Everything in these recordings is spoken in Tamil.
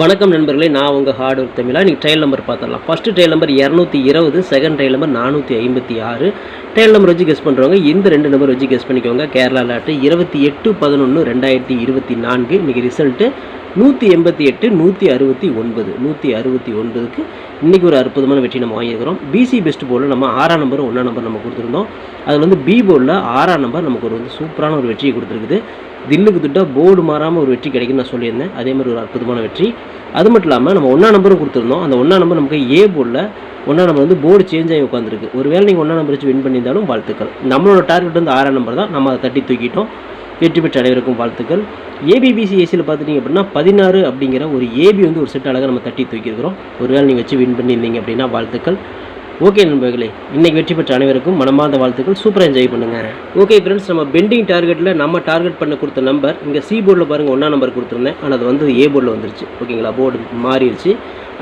வணக்கம் நண்பர்களே நான் உங்கள் ஹார்ட் ஒர்க் தமிழா. நீங்கள் ட்ரையல் நம்பர் பார்த்துடலாம். ஃபஸ்ட்டு ட்ரையல் நம்பர் இரநூத்தி இருபது செகண்ட் ட்ரையல் நம்பர் நானூற்றி ஐம்பத்தி ஆறு. ட்ரையல் நம்பர் வச்சு கெஸ் பண்ணுறவங்க இந்த ரெண்டு நம்பர் வச்சு கெஸ் பண்ணிக்கோங்க. கேரளா லாட்டு இருபத்தி எட்டு பதினொன்று ரெண்டாயிரத்தி இருபத்தி நான்கு. இன்றைக்கி ரிசல்ட்டு நூற்றி எண்பத்தி எட்டு நூற்றி அறுபத்தி ஒன்பது. நூற்றி அறுபத்தி ஒன்பதுக்கு இன்றைக்கி ஒரு அற்புதமான வெற்றி நம்ம வாங்கியிருக்கிறோம். பிசி பெஸ்ட் போலில் நம்ம ஆறாம் நம்பர் ஒன்றாம் நம்பர் நம்ம கொடுத்துருந்தோம். அதில் வந்து பி போர்டில் ஆறாம் நம்பர் நமக்கு ஒரு வந்து சூப்பரான ஒரு வெற்றியை கொடுத்துருக்குது. தில்லுக்கு திட்டா போர்டு மாறாமல் ஒரு வெற்றி கிடைக்குன்னு நான் சொல்லியிருந்தேன். அதே மாதிரி ஒரு அற்புதமான வெற்றி. அது மட்டும் இல்லாமல் நம்ம ஒன்றா நம்பரும் கொடுத்துருந்தோம். அந்த ஒன்றா நம்பர் நமக்கு ஏ போர்டில் ஒன்றா நம்பர் வந்து போர்டு சேஞ்ச் ஆகி உட்காந்துருக்கு ஒருவேளை நீங்கள் ஒன்றா நம்பர் வச்சு வின் பண்ணியிருந்தாலும் வாழ்த்துக்கள். நம்மளோட டார்கெட் வந்து ஆறாம் நம்பர் தான். நம்ம அதை தட்டி தூக்கிட்டோம். வெற்றி பெற்ற அனைவருக்கும் வாழ்த்துக்கள் ஏபிபிசி ஏசியில் பார்த்துட்டிங்க அப்படின்னா பதினாறு அப்படிங்கிற ஒரு ஏபி வந்து ஒரு செட் அழகாக நம்ம தட்டி தூக்கியிருக்கிறோம். ஒருவேளை நீங்கள் வச்சு வின் பண்ணியிருந்தீங்க அப்படின்னா வாழ்த்துக்கள். ஓகே நண்பர்களே இன்றைக்கி வெற்றி பெற்ற அனைவருக்கும் மனமார்ந்த வாழ்த்துக்கள். சூப்பராக என்ஜாய் பண்ணுங்கள் ஓகே ஃப்ரெண்ட்ஸ் நம்ம பெண்டிங் டார்கெட்டில் நம்ம டார்கெட் பண்ண கொடுத்த நம்பர் இங்கே சி போர்டில் பாருங்கள் ஒன்றா நம்பர் கொடுத்துருந்தேன். ஆனால் அது வந்து ஏ போர்டில் வந்துருச்சு. ஓகேங்களா போர்டு மாறிடுச்சு.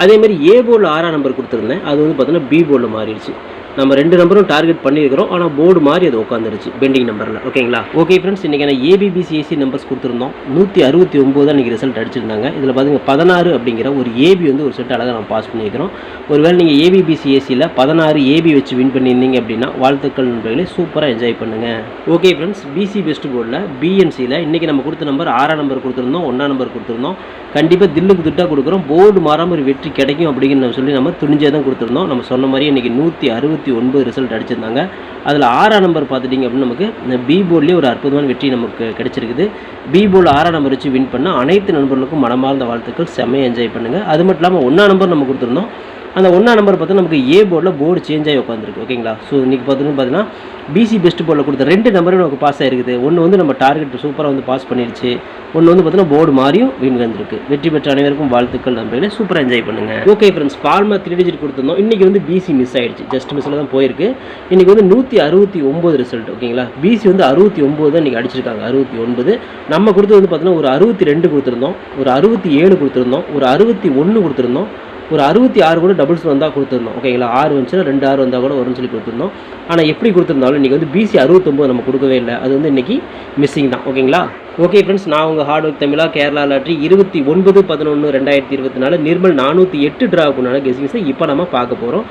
அதேமாதிரி ஏ போர்டில் ஆறாம் நம்பர் கொடுத்துருந்தேன். அது வந்து பார்த்தீங்கன்னா பி போர்டில் மாறிடுச்சு. நம்ம ரெண்டு நம்பரும் டார்கெட் பண்ணியிருக்கிறோம். ஆனால் போர்டு மாதிரி அது உட்காந்துருச்சு பெண்டிங் நம்பரில் ஓகேங்களா? ஓகே ஃப்ரெண்ட்ஸ் இன்றைக்கி நான் ஏபிபிசிஎஸ்சி நம்பர்ஸ் கொடுத்துருந்தோம். நூற்றி அறுபத்தி ஒம்பது தான் இன்றைக்கி ரிசல்ட் அடிச்சிருந்தாங்க. இதில் பார்த்திங்க பதினாறு அப்படிங்கிற ஒரு ஏபி வந்து ஒரு செட் அழகாக நம்ம பாஸ் பண்ணியிருக்கிறோம். ஒருவேளை நீங்கள் ஏபிபிசிஎஸ்சியில் பதினாறு ஏபி வச்சு வின் பண்ணியிருந்தீங்க அப்படின்னா வாழ்த்துக்கள் நண்பர்களே சூப்பராக என்ஜாய் பண்ணுங்கள் ஓகே ஃப்ரெண்ட்ஸ் பிசி பெஸ்ட் போர்டில் பிஎன்சியில் இன்றைக்கி நம்ம கொடுத்த நம்பர் ஆறாம் நம்பர் கொடுத்துருந்தோம் ஒன்றாம் நம்பர் கொடுத்துருந்தோம். கண்டிப்பாக தில்லுக்கு திட்டாக கொடுக்குறோம். போர்டு மாறாமல் ஒரு வெற்றி கிடைக்கும் அப்படின்னு சொல்லி நம்ம துணிஞ்சாக தான் கொடுத்துருந்தோம். நம்ம சொன்ன மாதிரி இன்றைக்கி நூற்றி அறுபத்தி ஒன்பது ரிசல்ட் அடிச்சிருந்தாங்க. அதில் ஆறாம் நம்பர் பார்த்துட்டிங்க அப்படின்னு நமக்கு இந்த பி போர்ட்லேயே ஒரு அற்புதமான வெற்றி நமக்கு கிடச்சிருக்குது. பி போர்டில் ஆறாம் நம்பர் வச்சு வின் பண்ண அனைத்து நண்பர்களுக்கும் மனமார்ந்த வாழ்த்துக்கள். செம்மையாக என்ஜாய் பண்ணுங்கள் அது மட்டும் இல்லாமல் ஒன்றாம் நம்பர் நம்ம கொடுத்துருந்தோம். அந்த ஒன்றா நம்பர் பார்த்தா நமக்கு ஏ போர்டில் போர்டு சேஞ்ச் ஆகி உட்காந்துருக்கு ஓகேங்களா ஸோ இன்றைக்கி பார்த்தீங்கன்னா பார்த்தீங்கன்னா பிசி பெஸ்ட் போர்டில் கொடுத்த ரெண்டு நம்பரும் நமக்கு பாஸ் ஆயிருக்குது. ஒன்று வந்து நம்ம டார்கெட் சூப்பராக வந்து பாஸ் பண்ணிடுச்சு ஒன்று வந்து பார்த்தீங்கன்னா போர்டு மாறியும் வின் வந்திருக்கு. வெற்றி பெற்ற அனைவருக்கும் வாழ்த்துக்கள் நம்பர்களே சூப்பராக என்ஜாய் பண்ணுங்க. ஓகே ஃப்ரெண்ட்ஸ் ஃபார்மா த்ரீ டிஜிட் கொடுத்துருந்தோம். இன்றைக்கி வந்து பிசி மிஸ் ஆகிடுச்சு ஜஸ்ட் மிஸ்ஸில் தான் போயிருக்கு. இன்றைக்கி வந்து நூற்றி அறுபத்தி ஒம்பது ரிசல்ட் ஓகேங்களா பிசி வந்து அறுபத்தி ஒம்பது தான் இன்றைக்கி அடிச்சிருக்காங்க அறுபத்தி ஒன்பது. நம்ம கொடுத்தது வந்து பார்த்தீங்கன்னா ஒரு அறுபத்தி ரெண்டு கொடுத்துருந்தோம் ஒரு அறுபத்தி ஏழு கொடுத்துருந்தோம் ஒரு அறுபத்தி ஒன்று கொடுத்துருந்தோம். ஒரு அறுபத்தி ஆறு கூட டபுள்ஸ் வந்தால் கொடுத்துருந்தோம் ஓகேங்களா ஆறு வந்துச்சுன்னா ரெண்டு ஆறு வந்தால் கூட வரும்னு சொல்லி கொடுத்துருந்தோம் ஆனால் எப்படி கொடுத்துருந்தாலும் இன்றைக்கி வந்து பிசி அறுபத்தொம்போது நம்ம கொடுக்கவே இல்லை. அது வந்து இன்றைக்கி மிஸ்ஸிங் தான். ஓகேங்களா? ஓகே ஃப்ரெண்ட்ஸ் நான் உங்கள் ஹார்ட் ஒர்க் தமிழா கேரளா லாட்ரி இருபத்தி ஒன்பது பதினொன்று ரெண்டாயிரத்தி இருபத்தி நாலு நிர்மல் நானூற்றி எட்டு ட்ராவுக்குனால கெஸிங்ஸை இப்போ நம்ம பார்க்க போகிறோம்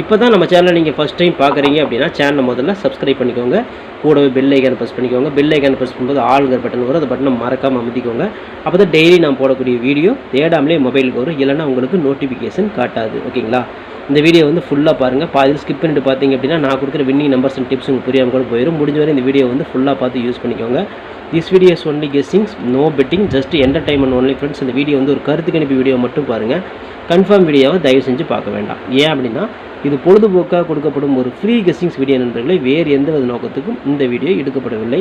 இப்போ தான் நம்ம சேனலை நீங்கள் ஃபஸ்ட் டைம் பார்க்குறீங்க அப்படின்னா சேனலை முதல்ல சப்ஸ்கிரைப் பண்ணிக்கோங்க. கூடவே பெல் ஐக்கான ப்ரெஸ் பண்ணிக்கோங்க. பெல் ஐக்கான ப்ரெஸ் பண்ணும்போது ஆளுங்கிற பட்டன் வரும். அந்த பட்டனை மறக்காமல் அமைதிக்கோங்க அப்போ தான் டெய்லி நான் போடக்கூடிய வீடியோ தேடாமலே மொபைலுக்கு வரும். இல்லைன்னா உங்களுக்கு நோட்டிஃபிகேஷன் காட்டாது. ஓகேங்களா? இந்த வீடியோ வந்து ஃபுல்லாக பாருங்கள் பாதியில் ஸ்கிப் பண்ணிட்டு பார்த்தீங்க அப்படின்னா நான் கொடுக்குற வின்னிங் நம்பர்ஸ் அண்ட் டிப்ஸ் உங்களுக்கு புரியாமல் கூட போயிடும் முடிஞ்ச வரை இந்த வீடியோ வந்து ஃபுல்லாக பார்த்து யூஸ் பண்ணிக்கோங்க. This videos only guessings no betting just entertainment only friends இந்த வீடியோ வந்து ஒரு கருத்து கணிப்பு வீடியோ மட்டும் பாருங்கள் கன்ஃபார்ம் வீடியோவை தயவு செஞ்சு பார்க்க வேண்டாம். ஏன் அப்படின்னா இது பொழுதுபோக்காக கொடுக்கப்படும் ஒரு ஃப்ரீ கெஸ்டிங்ஸ் வீடியோ நண்பர்களை வேறு எந்த வித நோக்கத்துக்கும் இந்த வீடியோ எடுக்கப்படவில்லை.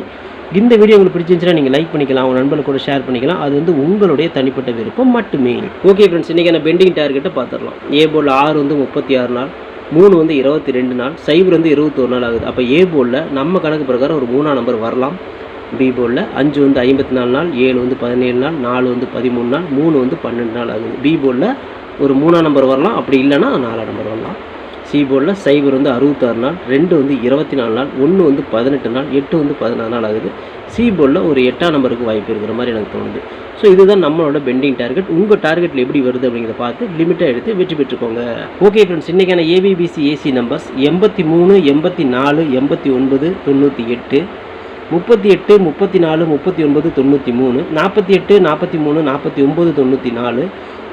இந்த வீடியோ உங்களுக்கு பிடிச்சிருந்துச்சுன்னா நீங்கள் லைக் பண்ணிக்கலாம் உங்கள் நண்பர்கள் கூட ஷேர் பண்ணிக்கலாம். அது வந்து உங்களுடைய தனிப்பட்ட விருப்பம் மட்டுமே. ஓகே ஃப்ரெண்ட்ஸ் இன்றைக்கி பெண்டிங் டார்கெட்டை பார்த்துடலாம். ஏ போல் ஆறு வந்து முப்பத்தி ஆறு நாள் மூணு வந்து இருபத்தி ரெண்டு நாள் சைபர் வந்து இருபத்தொரு நாள் ஆகுது. அப்போ ஏ போலில் நம்ம கணக்கு பிரகாரம் ஒரு மூணாம் நம்பர் வரலாம். பி போர்டில் அஞ்சு வந்து ஐம்பத்தி நாலு நாள் ஏழு வந்து பதினேழு நாள் நாலு வந்து பதிமூணு நாள் மூணு வந்து பன்னெண்டு நாள் ஆகுது. பி போர்டில் ஒரு மூணாம் நம்பர் வரலாம். அப்படி இல்லைன்னா நாலாம் நம்பர் வரலாம். சி போர்டில் சைபர் வந்து அறுபத்தாறு நாள் ரெண்டு வந்து இருபத்தி நாலு நாள் ஒன்று வந்து பதினெட்டு நாள் எட்டு வந்து பதினாறு நாள் ஆகுது. சி போர்டில் ஒரு எட்டாம் நம்பருக்கு வாய்ப்பு இருக்கிற மாதிரி எனக்கு தோணுது. ஸோ இதுதான் நம்மளோட பெண்டிங் டார்கெட் உங்கள் டார்கெட்டில் எப்படி வருது அப்படிங்கிறத பார்த்து லிமிட்டாக எடுத்து வெற்றி பெற்றுக்கோங்க. ஓகே ஃப்ரெண்ட்ஸ் இன்றைக்கான ஏபிபிசி ஏசி நம்பர்ஸ் எண்பத்தி மூணு எண்பத்தி நாலு எண்பத்தி ஒன்பது தொண்ணூற்றி எட்டு முப்பத்தி எட்டு முப்பத்தி நாலு முப்பத்தி ஒன்பது தொண்ணூற்றி மூணு நாற்பத்தி எட்டு நாற்பத்தி மூணு நாற்பத்தி ஒம்பது தொண்ணூற்றி நாலு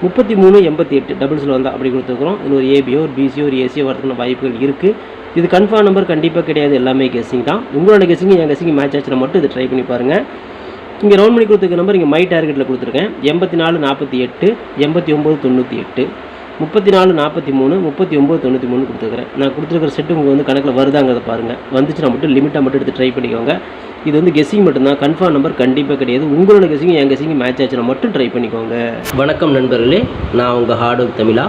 முப்பத்தி மூணு எண்பத்தி எட்டு. டபுள்ஸில் வந்தால் அப்படி கொடுத்துருக்குறோம். இது ஒரு ஏபியோ ஒரு பிசியோ ஒரு ஏசியோ வரதுக்கான வாய்ப்புகள் இருக்குது இது கன்ஃபார்ம் நம்பர் கண்டிப்பாக கிடையாது. எல்லாமே கெஸிங் தான். உங்களோட கெஸ்ஸிங் என் கெஸ்ஸிங் மேட்ச் ஆச்சுன்னா மட்டும் இதை ட்ரை பண்ணி பாருங்கள் இங்கே ரவுண்ட் பண்ணி கொடுத்துருக்க நம்பர் இங்கே மை டார்கெட்டில் கொடுத்துருக்கேன். எண்பத்தி நாலு நாற்பத்தி எட்டு எண்பத்தி ஒம்பது தொண்ணூற்றி எட்டு முப்பத்தி நாலு நாற்பத்தி மூணு முப்பத்தி ஒம்பது தொண்ணூற்றி மூணு கொடுத்துருக்குறேன். நான் கொடுத்துருக்கிற செட்டு உங்களுக்கு வந்து கணக்கில் வருதாங்கிறத பாருங்கள் வந்துச்சுன்னா மட்டும் லிமிட்டாக மட்டும் எடுத்து ட்ரை பண்ணிக்கோங்க. இது வந்து கெஸ்ஸிங் மட்டும்தான். கன்ஃபார்ம் நம்பர் கண்டிப்பாக கிடையாது. உங்களோட கெஸ்ஸிங் என் கெஸ்ஸிங் மேட்ச் ஆச்சுன்னா மட்டும் ட்ரை பண்ணிக்கோங்க. வணக்கம் நண்பர்களே. நான் உங்கள் ஹார்ட் ஒர்க் தமிழா.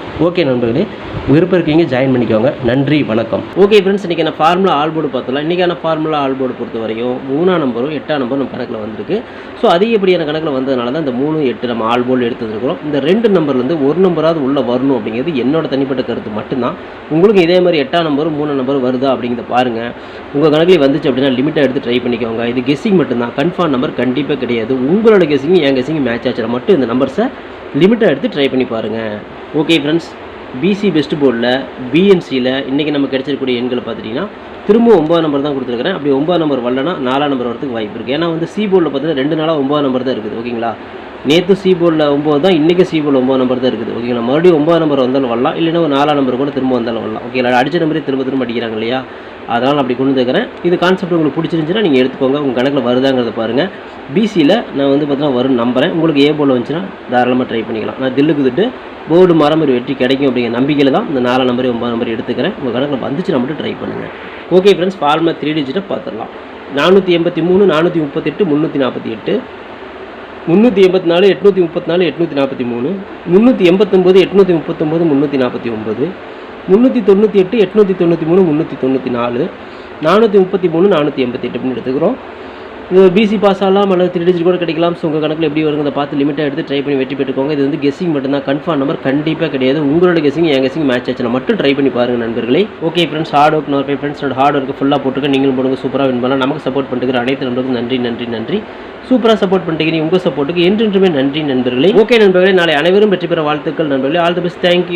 ஓகே நண்பர்களே விருப்பம் இருக்கீங்க ஜாயின் பண்ணிக்கோங்க. நன்றி வணக்கம். ஓகே ஃப்ரெண்ட்ஸ் இன்றைக்கி நான் ஃபார்முலா ஆல் போர்டு பார்த்தலாம் இன்றைக்கான ஃபார்முலா ஆல் போர்டு பொறுத்த வரையும் மூணாம் நம்பரும் எட்டாம் நம்பரும் நம்ம கணக்கில் வந்திருக்கு. ஸோ அதிகப்படியான கணக்கில் வந்ததுனால தான் இந்த மூணு எட்டு நம்ம ஆல் போர்டு எடுத்து வந்திருக்கிறோம் இந்த ரெண்டு நம்பர்லேருந்து ஒரு நம்பராவது உள்ளே வரணும் அப்படிங்கிறது என்னோட தனிப்பட்ட கருத்து மட்டும்தான். உங்களுக்கு இதே மாதிரி எட்டாம் நம்பரும் மூணு நம்பரும் வருதா அப்படிங்கிறத பாருங்கள் உங்கள் கணக்கில் வந்துச்சு அப்படின்னா லிமிட்டாக எடுத்து ட்ரை பண்ணிக்கோங்க. இது கெஸ்ஸிங் மட்டும்தான். கன்ஃபார்ம் நம்பர் கண்டிப்பாக கிடையாது. உங்களோட கெஸ்ஸிங் என் கெஸ்ஸிங் மேட்ச் ஆச்சுன்னா மட்டும் இந்த நம்பர்ஸை லிமிட்டாக எடுத்து ட்ரை பண்ணி பாருங்கள் ஓகே ஃப்ரெண்ட்ஸ் பிசி பெஸ்ட் போர்டில் பிஎன்சியில் இன்றைக்கி நம்ம கிடைச்சிருக்கக்கூடிய எண்களை பார்த்துட்டிங்கன்னா திரும்ப ஒம்பது நம்பர் தான் கொடுத்துருக்குறேன். அப்படி ஒம்பது நம்பர் வரலனா நாலாம் நம்பர் வரதுக்கு வாய்ப்பு இருக்குது ஏன்னா வந்து சி போர்டில் பார்த்தீங்கன்னா ரெண்டு நாளாக ஒம்பது நம்பர் தான் இருக்குது. ஓகேங்களா நேற்று சி போர்டில் ஒம்பது தான் இன்றைக்கி சி போர்டில் ஒம்பது நம்பர் தான் இருக்குது. ஓகேங்களா மறுபடியும் ஒம்பது நம்பர் வந்தாலும் வரலாம். இல்லைன்னா ஒரு நாலாம் நம்பர் கூட திரும்ப வந்தாலும் வரலாம். ஓகேங்களா அடிச்ச நம்பரே திரும்ப திரும்ப அடிக்கிறாங்க இல்லையா? அதனால் அப்படி கொண்டு வந்துக்கிறேன் இது கான்செப்ட் உங்களுக்கு பிடிச்சிருந்துச்சுன்னா நீங்கள் எடுத்துக்கோங்க. உங்கள் கணக்கில் வருதாங்கிறத பாருங்கள் பிசியில் நான் வந்து பார்த்தீங்கன்னா வரும் நம்புறேன். உங்களுக்கு ஏ போர்டில் வந்துச்சுன்னா தாராளமாக ட்ரை பண்ணிக்கலாம். நான் தில்லுக்கு திட்டு போர்டு மரம் ஒரு வெற்றி கிடைக்கும் அப்படிங்கிற நம்பிக்கையில் தான் இந்த நாலு நம்பர் ஒம்பது நம்பர் எடுத்துக்கிறேன். உங்கள் கணக்கில் வந்துச்சுன்னா மட்டும் ட்ரை பண்ணுங்கள் ஓகே ஃப்ரெண்ட்ஸ் ஃபார்மா த்ரீ டிஜிட்டை பார்த்துடலாம். நானூற்றி எண்பத்தி மூணு நானூற்றி முப்பத்தெட்டு முந்நூற்றி நாற்பத்தி எட்டு. முந்நூற்றி எண்பத்தி நாலு எட்நூற்றி முப்பத்தி நாலு எட்நூற்றி நாற்பத்தி மூணு முந்நூற்றி எண்பத்தொம்போது எட்நூற்றி முப்பத்தொம்போது முந்நூற்றி நாற்பத்தி ஒம்பது முந்நூற்றி தொண்ணூற்றி எட்டு எட்நூற்றி தொண்ணூற்றி மூணு முந்நூற்றி தொண்ணூற்றி நாலு நானூற்றி முப்பத்தி மூணு நானூற்றி எண்பத்தி எட்டுன்னு எடுத்துக்கிறோம். இது பிசி பாஸ் ஆகலாம் அல்லது த்ரீ டிஜிட் கூட கிடைக்கலாம். ஸோ உங்கள் கணக்கில் எப்படி வருங்கிறத பார்த்து லிமிட்டாக எடுத்து ட்ரை பண்ணி வெற்றி பெற்றுக்கோங்க. இது வந்து கெஸிங் மட்டும்தான். கன்ஃபார்ம் நம்பர் கண்டிப்பாக கிடையாது. உங்களோட கெஸிங் என் கெஸிங் மேட்ச் ஆச்சுன்னா மட்டும் ட்ரை பண்ணி பாருங்க நண்பர்களே. ஓகே ஃப்ரெண்ட்ஸ் ஹார்ட் ஒர்க் நோர் ஃப்ரெண்ட்ஸோட ஹார்ட் ஒர்க்கு ஃபுல்லாக போட்டுக்க. நீங்களும் போடுங்க சூப்பராக வின் பண்ணலாம். நமக்கு சப்போர்ட் பண்ணிட்டு அனைத்து நண்பர்களுக்கும் நன்றி நன்றி நன்றி. சூப்பராக சப்போர்ட் பண்ணிக்கிறீங்க உங்கள் சப்போர்ட்டுக்கு என்றென்றுமே நன்றி நண்பர்களே. ஓகே நண்பர்களே நாளை அனைவரும் வெற்றி பெற வாழ்த்துக்கள் நண்பர்களே. All the best thank you